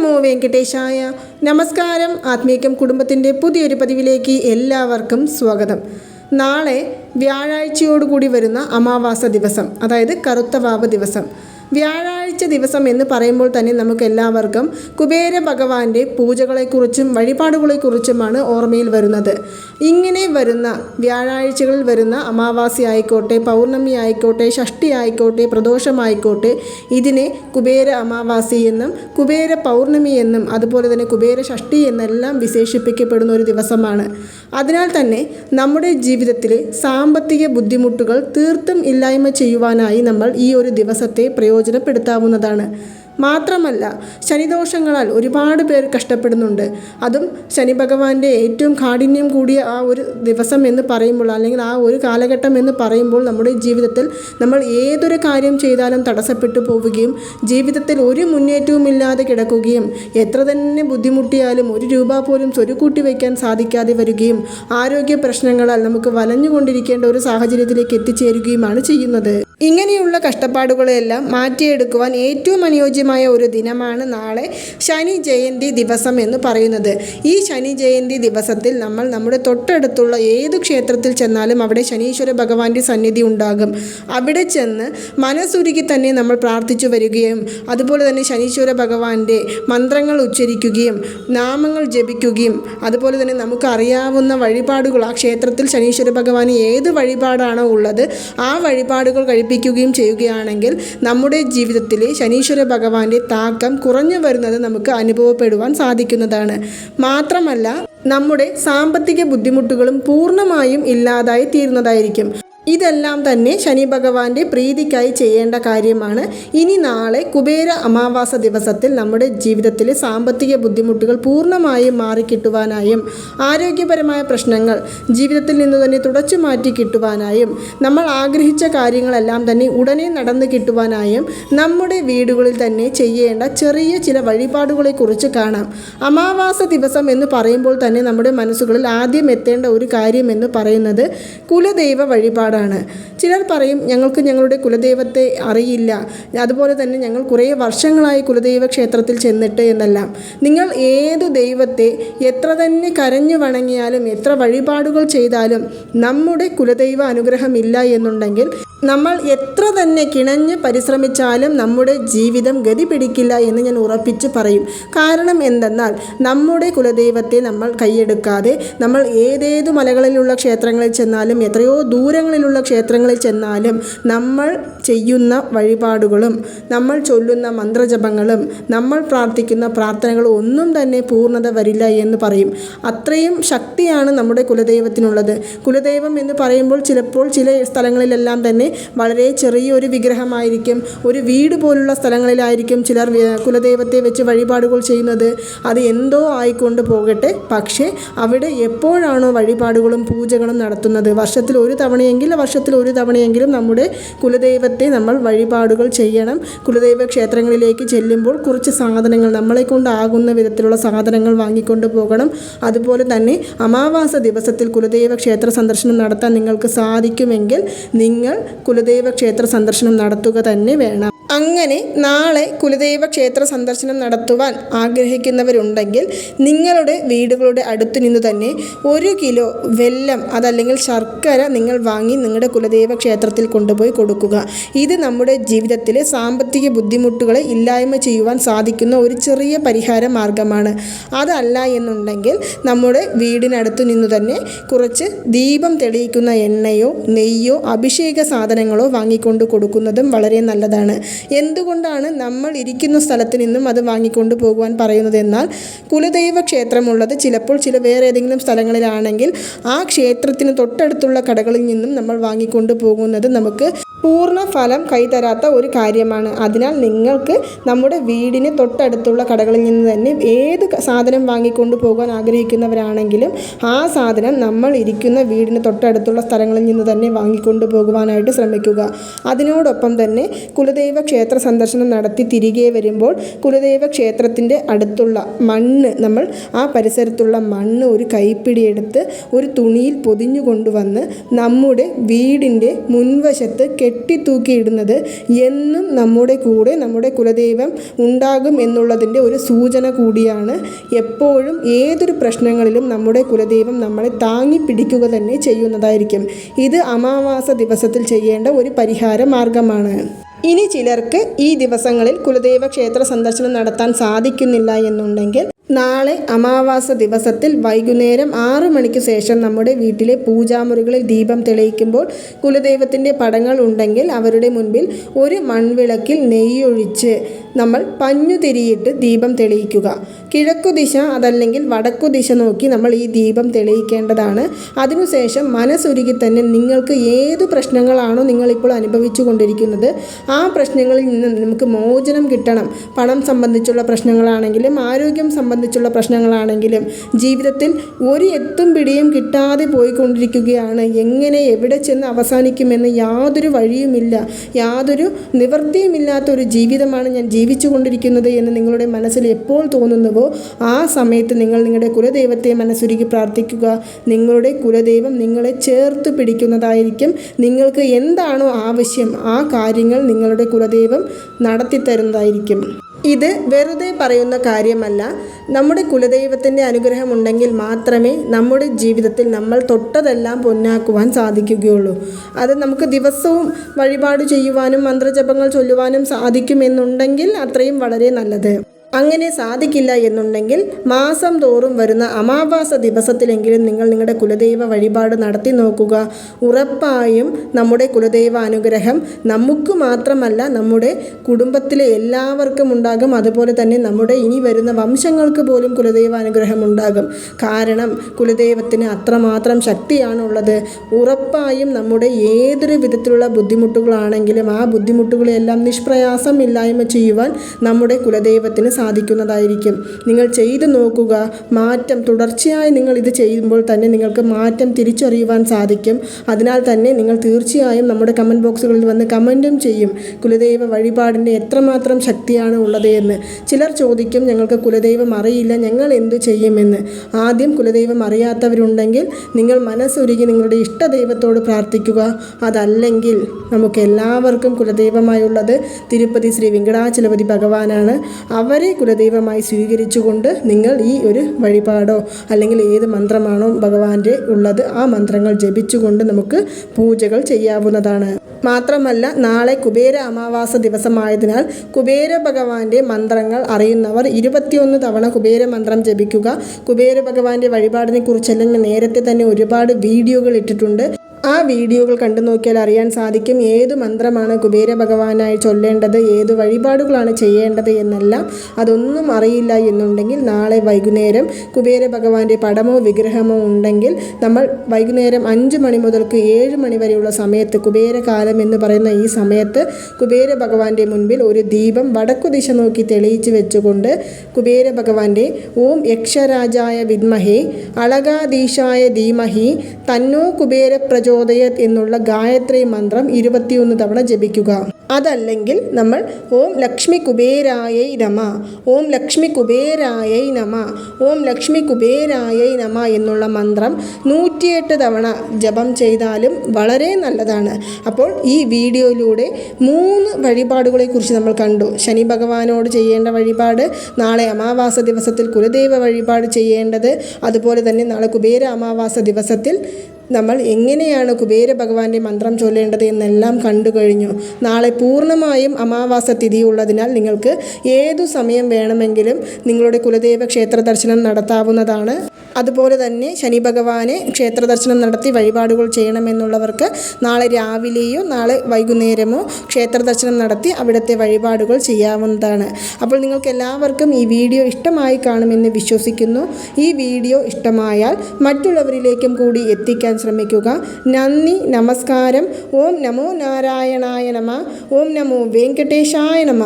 നമോ വെങ്കടേശായ നമസ്കാരം. ആത്മീകം കുടുംബത്തിന്റെ പുതിയൊരു പതിവിലേക്ക് എല്ലാവർക്കും സ്വാഗതം. നാളെ വ്യാഴാഴ്ചയോടുകൂടി വരുന്ന അമാവാസ ദിവസം അതായത് കറുത്തവാവ് ദിവസം. വ്യാഴാഴ്ച ദിവസം എന്ന് പറയുമ്പോൾ തന്നെ നമുക്ക് എല്ലാവർക്കും കുബേര ഭഗവാന്റെ പൂജകളെക്കുറിച്ചും വഴിപാടുകളെക്കുറിച്ചുമാണ് ഓർമ്മയിൽ വരുന്നത്. ഇങ്ങനെ വരുന്ന വ്യാഴാഴ്ചകളിൽ വരുന്ന അമാവാസി ആയിക്കോട്ടെ പൗർണമി ആയിക്കോട്ടെ ഷഷ്ടി ആയിക്കോട്ടെ പ്രദോഷമായിക്കോട്ടെ ഇതിനെ കുബേര അമാവാസി എന്നും കുബേര പൗർണമി എന്നും അതുപോലെ തന്നെ കുബേര ഷഷ്ടി എന്നെല്ലാം വിശേഷിപ്പിക്കപ്പെടുന്ന ഒരു ദിവസമാണ്. അതിനാൽ തന്നെ നമ്മുടെ ജീവിതത്തിലെ സാമ്പത്തിക ബുദ്ധിമുട്ടുകൾ തീർത്തും ഇല്ലായ്മ ചെയ്യുവാനായി നമ്മൾ ഈ ഒരു ദിവസത്തെ പ്രയോജനപ്പെടുത്താവുന്നതാണ്. മാത്രമല്ല ശനിദോഷങ്ങളാൽ ഒരുപാട് പേർ കഷ്ടപ്പെടുന്നുണ്ട്. അതും ശനി ഭഗവാന്റെ ഏറ്റവും കാഠിന്യം കൂടിയ ആ ഒരു ദിവസം എന്ന് പറയുമ്പോൾ അല്ലെങ്കിൽ ആ ഒരു കാലഘട്ടം എന്ന് പറയുമ്പോൾ നമ്മുടെ ജീവിതത്തിൽ നമ്മൾ ഏതൊരു കാര്യം ചെയ്താലും തടസ്സപ്പെട്ടു പോവുകയും ജീവിതത്തിൽ ഒരു മുന്നേറ്റവും ഇല്ലാതെ കിടക്കുകയും എത്ര തന്നെ ബുദ്ധിമുട്ടിയാലും ഒരു രൂപ പോലും സ്വരുക്കൂട്ടി വയ്ക്കാൻ സാധിക്കാതെ വരികയും ആരോഗ്യ പ്രശ്നങ്ങളാൽ നമുക്ക് വലഞ്ഞുകൊണ്ടിരിക്കേണ്ട ഒരു സാഹചര്യത്തിലേക്ക് എത്തിച്ചേരുകയുമാണ് ചെയ്യുന്നത്. ഇങ്ങനെയുള്ള കഷ്ടപ്പാടുകളെല്ലാം മാറ്റിയെടുക്കുവാൻ ഏറ്റവും അനുയോജ്യമായ ഒരു ദിനമാണ് നാളെ ശനി ജയന്തി ദിവസം എന്ന് പറയുന്നത്. ഈ ശനി ജയന്തി ദിവസത്തിൽ നമ്മൾ നമ്മുടെ തൊട്ടടുത്തുള്ള ഏത് ക്ഷേത്രത്തിൽ ചെന്നാലും അവിടെ ശനീശ്വര ഭഗവാന്റെ സന്നിധി ഉണ്ടാകും. അവിടെ ചെന്ന് മനസ്സുരുക്കി തന്നെ നമ്മൾ പ്രാർത്ഥിച്ചു വരികയും അതുപോലെ തന്നെ ശനീശ്വര ഭഗവാന്റെ മന്ത്രങ്ങൾ ഉച്ചരിക്കുകയും നാമങ്ങൾ ജപിക്കുകയും അതുപോലെ തന്നെ നമുക്കറിയാവുന്ന വഴിപാടുകൾ ആ ക്ഷേത്രത്തിൽ ശനീശ്വര ഭഗവാന് ഏത് വഴിപാടാണോ ഉള്ളത് ആ വഴിപാടുകൾ കഴിപ്പിക്കുകയും ചെയ്യുകയാണെങ്കിൽ നമ്മുടെ ജീവിതത്തിൽ ശനീശ്വര ഭഗവാന്റെ താക്കം കുറഞ്ഞു വരുന്നത് നമുക്ക് അനുഭവപ്പെടുവാൻ സാധിക്കുന്നതാണ്. മാത്രമല്ല നമ്മുടെ സാമ്പത്തിക ബുദ്ധിമുട്ടുകളും പൂർണമായും ഇല്ലാതായി തീരുന്നതായിരിക്കും ഇതെല്ലാം തന്നെ ശനി ഭഗവാന്റെ പ്രീതിക്കായി ചെയ്യേണ്ട കാര്യമാണ്. ഇനി നാളെ കുബേര അമാവാസ ദിവസത്തിൽ നമ്മുടെ ജീവിതത്തിലെ സാമ്പത്തിക ബുദ്ധിമുട്ടുകൾ പൂർണമായും മാറിക്കിട്ടുവാനായും ആരോഗ്യപരമായ പ്രശ്നങ്ങൾ ജീവിതത്തിൽ നിന്ന് തന്നെ തുടച്ചു മാറ്റി കിട്ടുവാനായും നമ്മൾ ആഗ്രഹിച്ച കാര്യങ്ങളെല്ലാം തന്നെ ഉടനെ നടന്നു കിട്ടുവാനായും നമ്മുടെ വീടുകളിൽ തന്നെ ചെയ്യേണ്ട ചെറിയ ചില വഴിപാടുകളെക്കുറിച്ച് കാണാം. അമാവാസ ദിവസം എന്ന് പറയുമ്പോൾ തന്നെ നമ്മുടെ മനസ്സുകളിൽ ആദ്യം എത്തേണ്ട ഒരു കാര്യം എന്ന് പറയുന്നത് കുലദൈവ വഴിപാടാണ് ചിലർ പറയും ഞങ്ങൾക്ക് ഞങ്ങളുടെ കുലദൈവത്തെ അറിയില്ല. അതുപോലെ തന്നെ ഞങ്ങൾ കുറേ വർഷങ്ങളായി കുലദൈവ ക്ഷേത്രത്തിൽ ചെന്നിട്ട് എന്നെല്ലാം. നിങ്ങൾ ഏത് ദൈവത്തെ എത്ര തന്നെ കരഞ്ഞു വണങ്ങിയാലും എത്ര വഴിപാടുകൾ ചെയ്താലും നമ്മുടെ കുലദൈവ അനുഗ്രഹമില്ല എന്നുണ്ടെങ്കിൽ നമ്മൾ എത്ര തന്നെ കിണഞ്ഞ് പരിശ്രമിച്ചാലും നമ്മുടെ ജീവിതം ഗതി പിടിക്കില്ല എന്ന് ഞാൻ ഉറപ്പിച്ച് പറയും. കാരണം എന്തെന്നാൽ നമ്മുടെ കുലദൈവത്തെ നമ്മൾ കൈയെടുക്കാതെ നമ്മൾ ഏതേത് മലകളിലുള്ള ക്ഷേത്രങ്ങളിൽ ചെന്നാലും എത്രയോ ദൂരങ്ങളിലുള്ള ക്ഷേത്രങ്ങളിൽ ചെന്നാലും നമ്മൾ ചെയ്യുന്ന വഴിപാടുകളും നമ്മൾ ചൊല്ലുന്ന മന്ത്രജപങ്ങളും നമ്മൾ പ്രാർത്ഥിക്കുന്ന പ്രാർത്ഥനകളും ഒന്നും തന്നെ പൂർണത വരില്ല എന്ന് പറയും. അത്രയും ശക്തിയാണ് നമ്മുടെ കുലദൈവത്തിനുള്ളത്. കുലദൈവം എന്ന് പറയുമ്പോൾ ചിലപ്പോൾ ചില സ്ഥലങ്ങളിലെല്ലാം തന്നെ വളരെ ചെറിയൊരു വിഗ്രഹമായിരിക്കും. ഒരു വീട് പോലുള്ള സ്ഥലങ്ങളിലായിരിക്കും ചിലർ കുലദൈവത്തെ വെച്ച് വഴിപാടുകൾ ചെയ്യുന്നത്. അത് എന്തോ ആയിക്കൊണ്ട് പോകട്ടെ. പക്ഷേ അവിടെ എപ്പോഴാണോ വഴിപാടുകളും പൂജകളും നടത്തുന്നത്? വർഷത്തിൽ ഒരു തവണയെങ്കിൽ വർഷത്തിൽ ഒരു തവണയെങ്കിലും നമ്മുടെ കുലദൈവത്തെ നമ്മൾ വഴിപാടുകൾ ചെയ്യണം. കുലദൈവ ക്ഷേത്രങ്ങളിലേക്ക് ചെല്ലുമ്പോൾ കുറച്ച് സാധനങ്ങൾ നമ്മളെ കൊണ്ടാകുന്ന വിധത്തിലുള്ള സാധനങ്ങൾ വാങ്ങിക്കൊണ്ട് പോകണം. അതുപോലെ തന്നെ അമാവാസ ദിവസത്തിൽ കുലദൈവ ക്ഷേത്ര സന്ദർശനം നടത്താൻ നിങ്ങൾക്ക് സാധിക്കുമെങ്കിൽ നിങ്ങൾ കുലദൈവ ക്ഷേത്ര സന്ദർശനം നടത്തുക തന്നെ വേണം. അങ്ങനെ നാളെ കുലദൈവ ക്ഷേത്ര സന്ദർശനം നടത്തുവാൻ ആഗ്രഹിക്കുന്നവരുണ്ടെങ്കിൽ നിങ്ങളുടെ വീടുകളുടെ അടുത്ത് നിന്ന് തന്നെ ഒരു കിലോ വെല്ലം അതല്ലെങ്കിൽ ശർക്കര നിങ്ങൾ വാങ്ങി നിങ്ങളുടെ കുലദൈവ ക്ഷേത്രത്തിൽ കൊണ്ടുപോയി കൊടുക്കുക. ഇത് നമ്മുടെ ജീവിതത്തിലെ സാമ്പത്തിക ബുദ്ധിമുട്ടുകളെ ഇല്ലായ്മ ചെയ്യുവാൻ സാധിക്കുന്ന ഒരു ചെറിയ പരിഹാര മാർഗമാണ്. അതല്ല എന്നുണ്ടെങ്കിൽ നമ്മുടെ വീടിനടുത്ത് നിന്ന് തന്നെ കുറച്ച് ദീപം തെളിയിക്കുന്ന എണ്ണയോ നെയ്യോ അഭിഷേക സാധനങ്ങളോ വാങ്ങിക്കൊണ്ട് കൊടുക്കുന്നതും വളരെ നല്ലതാണ്. എന്തുകൊണ്ടാണ് നമ്മൾ ഇരിക്കുന്ന സ്ഥലത്ത് നിന്നും അത് വാങ്ങിക്കൊണ്ട് പോകുവാൻ പറയുന്നത് എന്നാൽ കുലദൈവ ക്ഷേത്രമുള്ളത് ചിലപ്പോൾ ചില വേറെ ഏതെങ്കിലും സ്ഥലങ്ങളിലാണെങ്കിൽ ആ ക്ഷേത്രത്തിന് തൊട്ടടുത്തുള്ള കടകളിൽ നിന്നും നമ്മൾ വാങ്ങിക്കൊണ്ട് പോകുന്നത് നമുക്ക് പൂർണ ഫലം കൈതരാത്ത ഒരു കാര്യമാണ്. അതിനാൽ നിങ്ങൾക്ക് നമ്മുടെ വീടിന് തൊട്ടടുത്തുള്ള കടകളിൽ നിന്ന് തന്നെ ഏത് സാധനം വാങ്ങിക്കൊണ്ട് പോകാൻ ആഗ്രഹിക്കുന്നവരാണെങ്കിലും ആ സാധനം നമ്മൾ ഇരിക്കുന്ന വീടിന് തൊട്ടടുത്തുള്ള സ്ഥലങ്ങളിൽ നിന്ന് തന്നെ വാങ്ങിക്കൊണ്ട് പോകുവാനായിട്ട് ശ്രമിക്കുക. അതിനോടൊപ്പം തന്നെ കുലദൈവ ക്ഷേത്ര സന്ദർശനം നടത്തി തിരികെ വരുമ്പോൾ കുലദൈവ ക്ഷേത്രത്തിന്റെ അടുത്തുള്ള മണ്ണ് നമ്മൾ ആ പരിസരത്തുള്ള മണ്ണ് ഒരു കൈപ്പിടിയെടുത്ത് ഒരു തുണിയിൽ പൊതിഞ്ഞു കൊണ്ടുവന്ന് നമ്മുടെ വീടിന്റെ മുൻവശത്ത് കെട്ടിത്തൂക്കിയിടുന്നത് എന്നും നമ്മുടെ കൂടെ നമ്മുടെ കുലദൈവം ഉണ്ടാകും എന്നുള്ളതിന്റെ ഒരു സൂചന കൂടിയാണ്. എപ്പോഴും ഏതൊരു പ്രശ്നങ്ങളിലും നമ്മുടെ കുലദൈവം നമ്മളെ താങ്ങി പിടിക്കുക തന്നെ ചെയ്യുന്നതായിരിക്കും. ഇത് അമാവാസ ദിവസത്തിൽ ചെയ്യേണ്ട ഒരു പരിഹാര മാർഗമാണ്. ഇനി ചിലർക്ക് ഈ ദിവസങ്ങളിൽ കുലദൈവ ക്ഷേത്ര സന്ദർശനം നടത്താൻ സാധിക്കുന്നില്ല എന്നുണ്ടെങ്കിൽ നാളെ അമാവാസ ദിവസത്തിൽ വൈകുന്നേരം ആറു മണിക്ക് ശേഷം നമ്മുടെ വീട്ടിലെ പൂജാമുറികളിൽ ദീപം തെളിയിക്കുമ്പോൾ കുലദൈവത്തിന്റെ പടങ്ങൾ ഉണ്ടെങ്കിൽ അവരുടെ മുൻപിൽ ഒരു മൺവിളക്കിൽ നെയ്യൊഴിച്ച് നമ്മൾ പഞ്ഞു തിരിയിട്ട് ദീപം തെളിയിക്കുക. കിഴക്കു ദിശ അതല്ലെങ്കിൽ വടക്കു ദിശ നോക്കി നമ്മൾ ഈ ദീപം തെളിയിക്കേണ്ടതാണ്. അതിനുശേഷം മനസ്സൊരുക്കി തന്നെ നിങ്ങൾക്ക് ഏത് പ്രശ്നങ്ങളാണോ നിങ്ങളിപ്പോൾ അനുഭവിച്ചു കൊണ്ടിരിക്കുന്നത് ആ പ്രശ്നങ്ങളിൽ നിന്ന് നമുക്ക് മോചനം കിട്ടണം. പണം സംബന്ധിച്ചുള്ള പ്രശ്നങ്ങളാണെങ്കിലും ആരോഗ്യം സംബന്ധിച്ചുള്ള പ്രശ്നങ്ങളാണെങ്കിലും ജീവിതത്തിൽ ഒരു എത്തും പിടിയും കിട്ടാതെ പോയിക്കൊണ്ടിരിക്കുകയാണ്. എങ്ങനെ എവിടെ ചെന്ന് അവസാനിക്കുമെന്ന് യാതൊരു വഴിയുമില്ല. യാതൊരു നിവൃത്തിയുമില്ലാത്ത ഒരു ജീവിതമാണ് ഞാൻ ജീവിച്ചു കൊണ്ടിരിക്കുന്നത് എന്ന് നിങ്ങളുടെ മനസ്സിൽ എപ്പോൾ തോന്നുന്നുവോ ആ സമയത്ത് നിങ്ങൾ നിങ്ങളുടെ കുലദൈവത്തെ മനസ്സൊരുക്കി പ്രാർത്ഥിക്കുക. നിങ്ങളുടെ കുലദൈവം നിങ്ങളെ ചേർത്ത് പിടിക്കുന്നതായിരിക്കും. നിങ്ങൾക്ക് എന്താണോ ആവശ്യം ആ കാര്യങ്ങൾ നിങ്ങളുടെ കുലദൈവം നടത്തിത്തരുന്നതായിരിക്കും. ഇത് വെറുതെ പറയുന്ന കാര്യമല്ല. നമ്മുടെ കുലദൈവത്തിന്റെ അനുഗ്രഹമുണ്ടെങ്കിൽ മാത്രമേ നമ്മുടെ ജീവിതത്തിൽ നമ്മൾ തൊട്ടതെല്ലാം പൊന്നാക്കുവാൻ സാധിക്കുകയുള്ളൂ. അത് നമുക്ക് ദിവസവും വഴിപാട് ചെയ്യുവാനും മന്ത്രജപങ്ങൾ ചൊല്ലുവാനും സാധിക്കുമെന്നുണ്ടെങ്കിൽ അത്രയും വളരെ നല്ലത്. അങ്ങനെ സാധിക്കില്ല എന്നുണ്ടെങ്കിൽ മാസം തോറും വരുന്ന അമാവാസ ദിവസത്തിലെങ്കിലും നിങ്ങൾ നിങ്ങളുടെ കുലദൈവ വഴിപാട് നടത്തി നോക്കുക. ഉറപ്പായും നമ്മുടെ കുലദൈവ അനുഗ്രഹം നമുക്ക് മാത്രമല്ല നമ്മുടെ കുടുംബത്തിലെ എല്ലാവർക്കും ഉണ്ടാകും. അതുപോലെ തന്നെ നമ്മുടെ ഇനി വരുന്ന വംശങ്ങൾക്ക് പോലും കുലദൈവ അനുഗ്രഹം ഉണ്ടാകും. കാരണം കുലദൈവത്തിന് അത്രമാത്രം ശക്തിയാണുള്ളത്. ഉറപ്പായും നമ്മുടെ ഏതൊരു വിധത്തിലുള്ള ബുദ്ധിമുട്ടുകളാണെങ്കിലും ആ ബുദ്ധിമുട്ടുകളെല്ലാം നിഷ്പ്രയാസം ഇല്ലായ്മ ചെയ്യുവാൻ നമ്മുടെ കുലദൈവത്തിന് സാധിക്കുന്നതായിരിക്കും. നിങ്ങൾ ചെയ്തു നോക്കുക മാറ്റം തുടർച്ചയായി നിങ്ങൾ ഇത് ചെയ്യുമ്പോൾ തന്നെ നിങ്ങൾക്ക് മാറ്റം തിരിച്ചറിയുവാൻ സാധിക്കും. അതിനാൽ തന്നെ നിങ്ങൾ തീർച്ചയായും നമ്മുടെ കമന്റ് ബോക്സുകളിൽ വന്ന് കമന്റും ചെയ്യും. കുലദൈവ വഴിപാടിന്റെ എത്രമാത്രം ശക്തിയാണ് ഉള്ളത് എന്ന്. ചിലർ ചോദിക്കും ഞങ്ങൾക്ക് കുലദൈവം അറിയില്ല ഞങ്ങൾ എന്തു ചെയ്യുമെന്ന് ആദ്യം കുലദൈവം അറിയാത്തവരുണ്ടെങ്കിൽ നിങ്ങൾ മനസ്സൊരുക്കി നിങ്ങളുടെ ഇഷ്ടദൈവത്തോട് പ്രാർത്ഥിക്കുക. അതല്ലെങ്കിൽ നമുക്ക് എല്ലാവർക്കും കുലദൈവമായുള്ളത് തിരുപ്പതി ശ്രീ വെങ്കടാചലപതി ഭഗവാനാണ്. അവരെ കുലദൈവമായി സ്വീകരിച്ചുകൊണ്ട് നിങ്ങൾ ഈ ഒരു വഴിപാടോ അല്ലെങ്കിൽ ഏത് മന്ത്രമാണോ ഭഗവാന്റെ ഉള്ളത് ആ മന്ത്രങ്ങൾ ജപിച്ചുകൊണ്ട് നമുക്ക് പൂജകൾ ചെയ്യാവുന്നതാണ്. മാത്രമല്ല നാളെ കുബേര അമാവാസ ദിവസമായതിനാൽ കുബേര ഭഗവാന്റെ മന്ത്രങ്ങൾ അറിയുന്നവർ ഇരുപത്തിയൊന്ന് തവണ കുബേര മന്ത്രം ജപിക്കുക. കുബേര ഭഗവാന്റെ വഴിപാടിനെ കുറിച്ച് അല്ലെങ്കിൽ നേരത്തെ തന്നെ ഒരുപാട് വീഡിയോകൾ ഇട്ടിട്ടുണ്ട്. ആ വീഡിയോകൾ കണ്ടു നോക്കിയാൽ അറിയാൻ സാധിക്കും ഏത് മന്ത്രമാണ് കുബേര ഭഗവാനായി ചൊല്ലേണ്ടത് ഏത് വഴിപാടുകളാണ് ചെയ്യേണ്ടത് എന്നെല്ലാം അതൊന്നും അറിയില്ല എന്നുണ്ടെങ്കിൽ നാളെ വൈകുന്നേരം കുബേര ഭഗവാന്റെ പടമോ വിഗ്രഹമോ ഉണ്ടെങ്കിൽ നമ്മൾ വൈകുന്നേരം അഞ്ച് മണി മുതൽക്ക് ഏഴ് മണി വരെയുള്ള സമയത്ത് കുബേരകാലം എന്ന് പറയുന്ന ഈ സമയത്ത് കുബേര ഭഗവാന്റെ മുൻപിൽ ഒരു ദീപം വടക്കു ദിശ നോക്കി തെളിയിച്ച് വെച്ചുകൊണ്ട് കുബേര ഭഗവാന്റെ ഓം യക്ഷരാജായ വിദ്മഹേ അളകാധീശായ ധീമഹി തന്നോ കുബേര പ്രചോദയത് എന്നുള്ള ഗായത്രി മന്ത്രം ഇരുപത്തിയൊന്ന് തവണ ജപിക്കുക. അതല്ലെങ്കിൽ നമ്മൾ ഓം ലക്ഷ്മി കുബേരായൈ നമ ഓം ലക്ഷ്മി കുബേരായൈ നമ ഓം ലക്ഷ്മി കുബേരായൈ നമ എന്നുള്ള മന്ത്രം നൂറ്റിയെട്ട് തവണ ജപം ചെയ്താലും വളരെ നല്ലതാണ്. അപ്പോൾ ഈ വീഡിയോയിലൂടെ മൂന്ന് വഴിപാടുകളെക്കുറിച്ച് നമ്മൾ കണ്ടു. ശനി ഭഗവാനോട് ചെയ്യേണ്ട വഴിപാട് നാളെ അമാവാസ ദിവസത്തിൽ കുലദൈവ വഴിപാട് ചെയ്യേണ്ടത് അതുപോലെ തന്നെ നാളെ കുബേര അമാവാസ ദിവസത്തിൽ നമ്മൾ എങ്ങനെയാണ് കുബേര ഭഗവാന്റെ മന്ത്രം ചൊല്ലേണ്ടത് എന്നെല്ലാം കണ്ടു കഴിഞ്ഞു. നാളെ പൂർണമായും അമാവാസ തിഥി ഉള്ളതിനാൽ നിങ്ങൾക്ക് ഏതു സമയം വേണമെങ്കിലും നിങ്ങളുടെ കുലദേവ ക്ഷേത്ര ദർശനം നടത്താവുന്നതാണ്. അതുപോലെ തന്നെ ശനി ഭഗവാനെ ക്ഷേത്ര ദർശനം നടത്തി വഴിപാടുകൾ ചെയ്യണമെന്നുള്ളവർക്ക് നാളെ രാവിലെയോ നാളെ വൈകുന്നേരമോ ക്ഷേത്ര ദർശനം നടത്തി അവിടുത്തെ വഴിപാടുകൾ ചെയ്യാവുന്നതാണ്. അപ്പോൾ നിങ്ങൾക്ക് എല്ലാവർക്കും ഈ വീഡിയോ ഇഷ്ടമായി കാണുമെന്ന് വിശ്വസിക്കുന്നു. ഈ വീഡിയോ ഇഷ്ടമായാൽ മറ്റുള്ളവരിലേക്കും കൂടി എത്തിക്കാൻ ശ്രമിക്കുക. നന്ദി നമസ്കാരം. ഓം നമോ നാരായണായ നമ. ഓം നമോ വെങ്കടേശായ നമ.